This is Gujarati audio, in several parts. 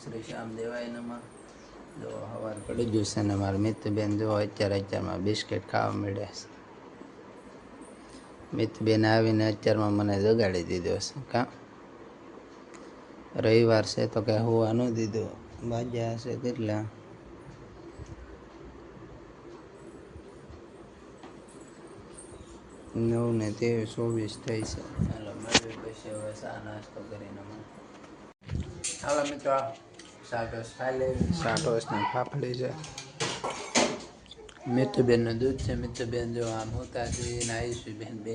શ્રી શ્યામ દેવાય નમઃ. જો સવાર પડી જોશે છે ને મારા મિત્રબેન જો અત્યારે અત્યારમાં બિસ્કિટ ખાવા મળ્યા છે. મિત્રબેન આવીને અત્યારમાં મને જગાડી દીધો છે કા? રવિવાર છે તો કે હોવા ન દીધું. વાગ્યા હશે કેટલા? નવ ને ત્રેવીસ ચોવીસ થઈ છે. ચાલો મેળવી પછી હવે સા નાસ્તો કરીને મળીએ. હાલો મિત્રો સાટોસ ખાઈ લેવી સાટોસ ને પાપડી છે. મિત્રબેનનું દૂધ છે. મિત્રબેન જો આમ હોતા છે ને આવીશું બેન બે.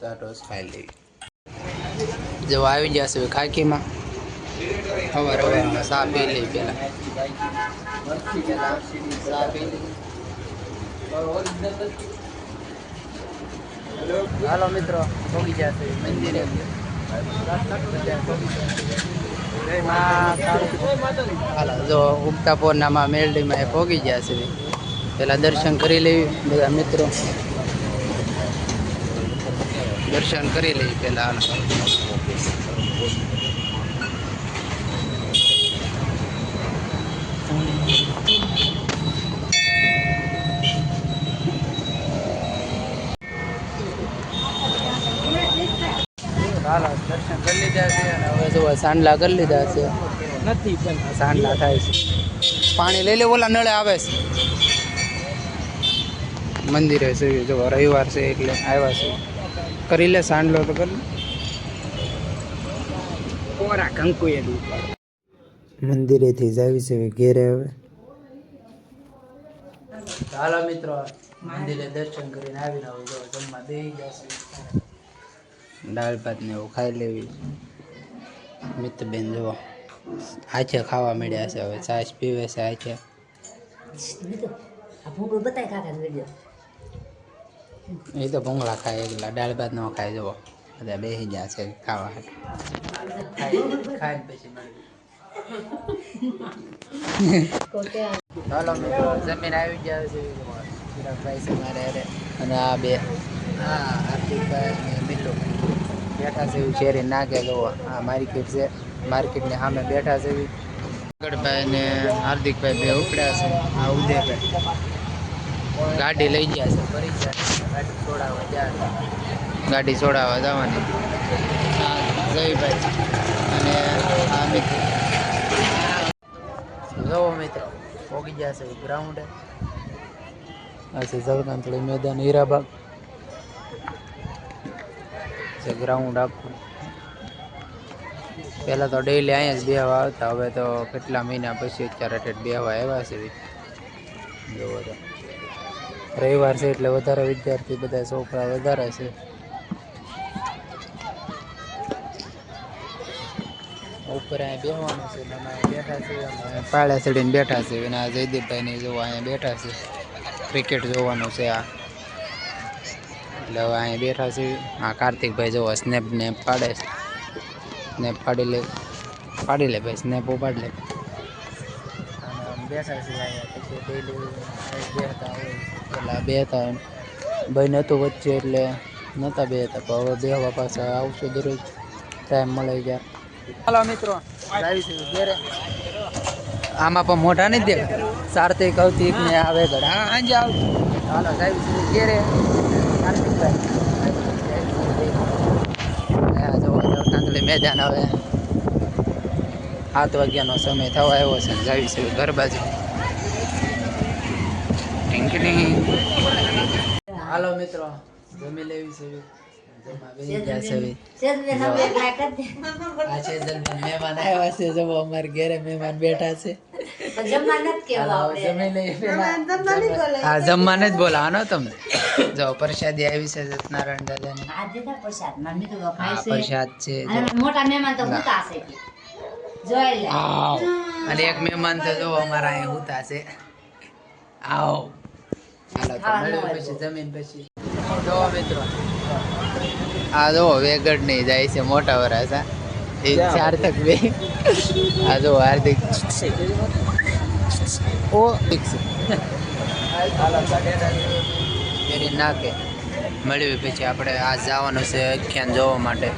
સાટોસ ખાઈ લેવી જો આવી ગયા છે ખાકીમાં ખબર હવે સા પી લઈ ચા હાલો મિત્રો પહોંચી ગયા છે મંદિરે. જો ઉગતા પોરનામાં મેલડીમાં એ પોગી ગયા છે. પેલા દર્શન કરી લેવી, બધા મિત્રો. દર્શન કરી લેવી પેલા દર્શન કરી લીધા છે અને હવે જો સાંડલા કરી લીધા છે. નથી, પણ સાંડલા થાય છે. પાણી લઈ લે, ઓલા નળે આવે છે. મંદિરે છે, જો રવિવાર છે એટલે આવ્યા છે. કરી લે સાંડલો તો કરી કોરા કંકુ મંદિરેથી જાવી છે ઘેરે હવે. હાલો મિત્રો, મંદિરે દર્શન કરીને આવીને હવે જમવા દઈ જશે દાળ ભાત ને એવું ખાઈ લેવી. મિત્ર બેન જુઓ. હાથે ખાવા મળ્યા છે હવે. છાશ પીવે છે હાથે એ તો ભૂંગળા ખાય એકલા. દાળ ભાત નો ખાય જુઓ. બધા બેસી ગયા છે ખાવા હાટુ. ખાઈ ખાઈને પછી મળીએ. હાલો મિત્રો જમીન આવી ગયા છે. ચિરાગભાઈ છે મારે હારે. અને આ બે. હા હાર્દિકભાઈ અને મિલો બેઠા છે એવું શેરી નાખે જુઓ આ માર્કેટ છે. માર્કેટની સામે બેઠા છે. એવી આગળભાઈ ને હાર્દિકભાઈ બે ઉપડ્યા છે આ ઉદયભાઈ ગાડી લઈ ગયા છે ફરી ગયા ગાડી છોડાવવા ગયા ગાડી છોડાવવા જવાની હા જયભાઈ અને આ મિત્ર જોવો મિત્રો પોગી ગયા છે ગ્રાઉન્ડે આ છે જળકાંતળી મેદાન, હીરાબાગ. છે ગ્રાઉન્ડ આખું. પહેલાં તો ડેઈલી અહીંયા જ બેહવા આવતા, હવે તો કેટલા મહિના પછી અત્યારે ઠેઠ બેહવા આવ્યા છે જોવો તો. રવિવાર છે એટલે વધારે વિદ્યાર્થી બધા છોકરા વધારે છે. ઉપર અહીંયા બેહવાનું છે બેઠા છે પાળા ચડીને બેઠા છે અને આ જયદીપભાઈને જોવા અહીંયા બેઠા છે ક્રિકેટ જોવાનું છે આ. એટલે હવે અહીંયા બેઠા છીએ આ કાર્તિકભાઈ જો સ્નેપ ને પાડે છે. સ્નેપ પાડી લે પાડી લે ભાઈ સ્નેપ ઉપાડી લે. બેઠા છીએ અહીંયા પેલા બેહતા ભાઈ નહોતું વચ્ચે એટલે નહોતા બેહતા પણ હવે પાછા આવશું દરરોજ. ટાઈમ મળે જાય. હાલો મિત્રો. છે આમાં પણ મોઢા નહીં દે સાર્થિક કૌતિક ને આવે ઘર હા હાંજે આવ. હાલો ઘેરે. મેદાન હવે. સાત વાગ્યાનો સમય થવા આવ્યો છે જાવી છે, ઘર બાજુ. હાલો મિત્રો, જમી લેવી છે. જમવાને જ બોલાવાનો પ્રસાદી આવી છે પ્રસાદ છે અને એક મહેમાન તો જો અમારા અહીંયા ઉતા છે આવ હાલો પછી જમીન પછી. જો મિત્રો આ જો વેગડ નહીં જાય છે મોટા વરાસા એ સાર્થક બે. આ જો હાર્દિક. ઓ ફેરી નાખે મળ્યું પછી આપણે આ જવાનું છે અખ્યાન જોવા માટે.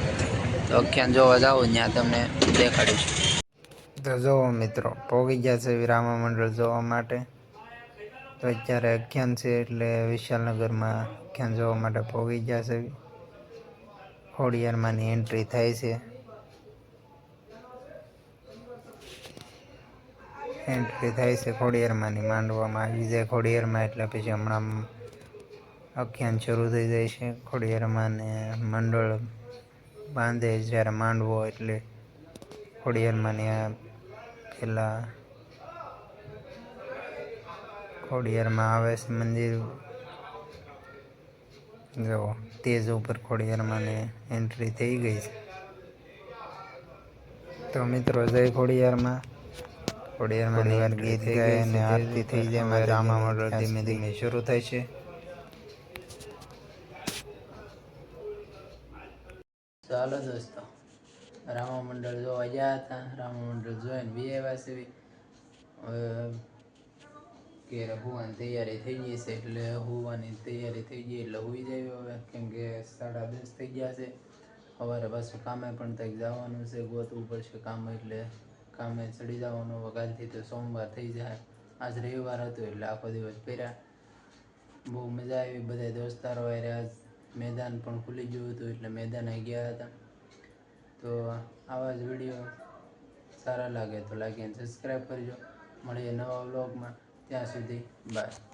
તો અખ્યાન જોવા જાવ ત્યાં તમને દેખાડીશું તો જોવો મિત્રો પોગી ગયા છે વિરામા મંડળ જોવા માટે. તો અત્યારે અખ્યાન છે એટલે વિશાલનગરમાં અખ્યાન જોવા માટે પોગી ગયા છે. ખોડિયારમાંની એન્ટ્રી થાય છે. એન્ટ્રી થાય છે ખોડિયારમાંની માંડવામાં આવી જાય ખોડિયારમાં એટલે પછી હમણાં અખ્યાન શરૂ થઈ જાય છે. ખોડિયારમાંને મંડળ બાંધે જ્યારે માંડવો એટલે ખોડિયારમાંની આ પેલા ખોડિયારમાં આવે છે મંદિર. જો તેજ ઉપર ખોડિયારમાં એન્ટ્રી થઈ ગઈ છે. તો મિત્રો જય ખોડિયારમાં. ખોડિયારમાં વાર ગીત ગાય અને આરતી થઈ જાય. મારે રામા મંડળ ધીમે ધીમે શરૂ થાય છે. ચાલો દોસ્તો રામા મંડળ જોવા ગયા હતા. રામા મંડળ જોઈને બી આવ્યા છે. કે હોવાની તૈયારી થઈ ગઈ છે એટલે હોવાની તૈયારી થઈ ગઈ એટલે હોઈ જાય હવે. કેમ કે સાડા દસ થઈ ગયા છે. સવારે પાછું કામે પણ કંઈક જવાનું છે, ગોતવું પડશે કામ એટલે કામે ચડી જવાનું. વગાલથી તો સોમવાર થઈ જાય. આજ રવિવાર હતો એટલે આખો દિવસ ફેર્યા બહુ મજા આવી. બધા દોસ્તારો આવ્યા આજ મેદાન પણ ખુલી ગયું હતું એટલે મેદાને ગયા હતા. તો આવા જ વીડિયો સારા લાગે તો લાગે સબસ્ક્રાઈબ કરજો. મળીએ નવા વ્લોગમાં ત્યાં સુધી બાય